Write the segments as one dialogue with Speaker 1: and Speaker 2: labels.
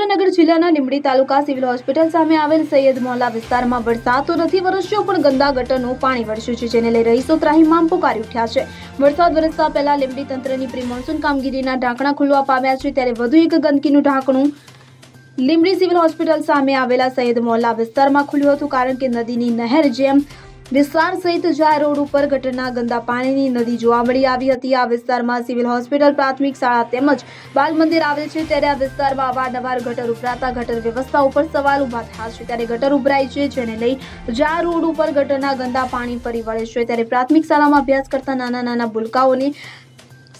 Speaker 1: સુરેન્દ્રનગર જિલ્લાના લીંબડી તાલુકા civil hospital સામે આવેલ સૈયદ મોહલ્લા વિસ્તારમાં વરસાદ તો નથી, વરસ્યો પણ ગંદા ગટરનું પાણી વરસ્યું છે, જેને લઈ રહીશો ત્રાહીમામ પુકારી ઉઠ્યા છે. વરસાદ વરસતા પહેલા લીંબડી તંત્રની પ્રી મોન્સૂન કામગીરીના ઢાંકણા ખુલવા પામ્યા છે, ત્યારે વધુ એક ગંદકીનું ઢાંકણું લીંબડી સિવિલ હોસ્પિટલ સામે આવેલા સૈયદ મોહલ્લા વિસ્તારમાં ખુલ્યું હતું, કારણ કે નદીની નહેર જેમ વિસ્તાર સહિત જાહેર રોડ ઉપર ગટરના ગંદા પાણીની નદી જોવા મળી આવી હતી. આ વિસ્તારમાં સિવિલ હોસ્પિટલ, પ્રાથમિક શાળા તેમજ બાલ મંદિર આવેલ છે. ત્યારે આ વિસ્તારમાં અવારનવાર ગટર ઉભરાતા ગટર વ્યવસ્થા ઉપર સવાલ ઊભા થયા છે. ત્યારે ગટર ઉભરાય છે, જેને લઈ જાહેર રોડ ઉપર ગટરના ગંદા પાણી ફરી વળે છે. ત્યારે પ્રાથમિક શાળામાં અભ્યાસ કરતા નાના નાના ભૂલકાઓને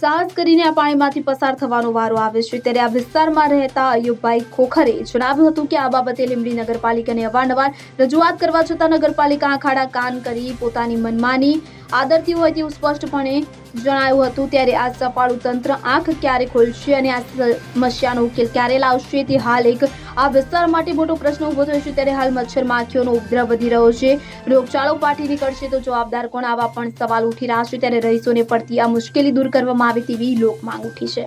Speaker 1: સાહસ કરીને આ પાણીમાંથી પસાર થવાનો વારો આવે છે. ત્યારે આ વિસ્તારમાં રહેતા અયુબભાઈ ખોખરે જણાવ્યું હતું કે આ બાબતે લીંબડી નગરપાલિકાને અવારનવાર રજૂઆત કરવા છતાં નગરપાલિકા આખાડા કાન કરી પોતાની મનમાની આદરતી હોય તેવું સ્પષ્ટપણે જણાયું હતું. ત્યારે આ સફાળું તંત્ર આંખ ક્યારે ખોલશે અને આ સમસ્યાનો ઉકેલ ક્યારે લાવશે તે હાલ એક આ વિસ્તાર માટે મોટો પ્રશ્ન ઊભો થયો છે. ત્યારે હાલ મચ્છર માખીઓનો ઉપદ્રવ વધી રહ્યો છે. રોગચાળો ફાટી નીકળશે તો જવાબદાર કોણ? આવા પણ સવાલ ઉઠી રહ્યા છે. ત્યારે રહીશોને પડતી આ મુશ્કેલી દૂર કરવામાં આવે તેવી લોક માંગ ઉઠી છે.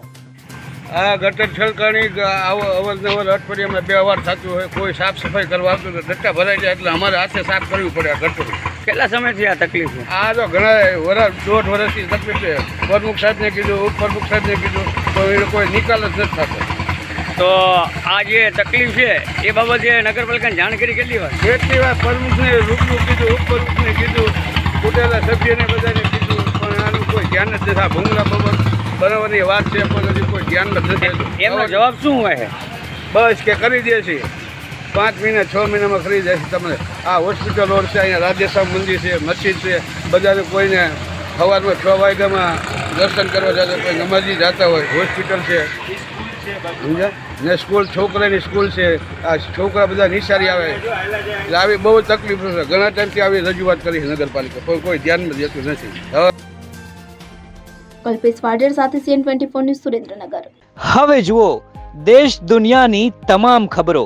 Speaker 2: આ ગટર છલકાણી અવારનવાર અઠવાડિયામાં બે વાર થતું હોય, કોઈ સાફ સફાઈ કરવા આવતું ગટ્ટા ભરાઈ જાય. એટલે અમારે હાથે સાફ કરવી પડે આ ગટર
Speaker 3: કેટલા સમયથી આ તકલીફ છે?
Speaker 2: આ તો ઘણા વરસ દોઢ વર્ષથી તકલીફ છે. પ્રમુખ સાહેબને કીધું ઉપપ્રમુખ સાહેબને કીધું તો એ કોઈ નિકાલ જ નથી થતો.
Speaker 3: તો આ જે તકલીફ છે એ બાબતે નગરપાલિકાને જાણ કરી કેટલી વાર
Speaker 2: કેટલી વાર પ્રમુખને રૂબરૂ કીધું ઉપપ્રમુખને કીધું ચૂંટેલા સભ્યને બધાને કીધું પણ આનું કોઈ ધ્યાન જ નથી. આ ભૂંગળા બાબત બરાબરની વાત છે પણ હજી કોઈ ધ્યાન જ નથી
Speaker 3: એમનો જવાબ શું હોય?
Speaker 2: બસ કે કરી દે છે. પાંચ મહિના છ મહિનામાં કરી જાય છે તમને. આ હોસ્પિટલ રોડ છે અહીંયા રાધેશ્યામ મંદિર છે મસ્જિદ છે. બધાને કોઈને સવારમાં છ વાગ્યામાં દર્શન કરવા જતા કોઈ નમાજી જતા હોય હોસ્પિટલ છે. સમજ્યા? ને સ્કૂલ છોકરાની સ્કૂલ છે. આ છોકરા બધા નિશાળી આવે. એટલે આવી બહુ તકલીફ છે. ઘણા ટાઈમથી આવી રજૂઆત કરી છે નગરપાલિકા. કોઈ કોઈ ધ્યાનમાં દેતું નથી. હવે
Speaker 1: કલ્પેશ વાડેર સાથે CN twenty four news Surendranagar.
Speaker 4: હવે જુઓ દેશ દુનિયાની તમામ ખબરો.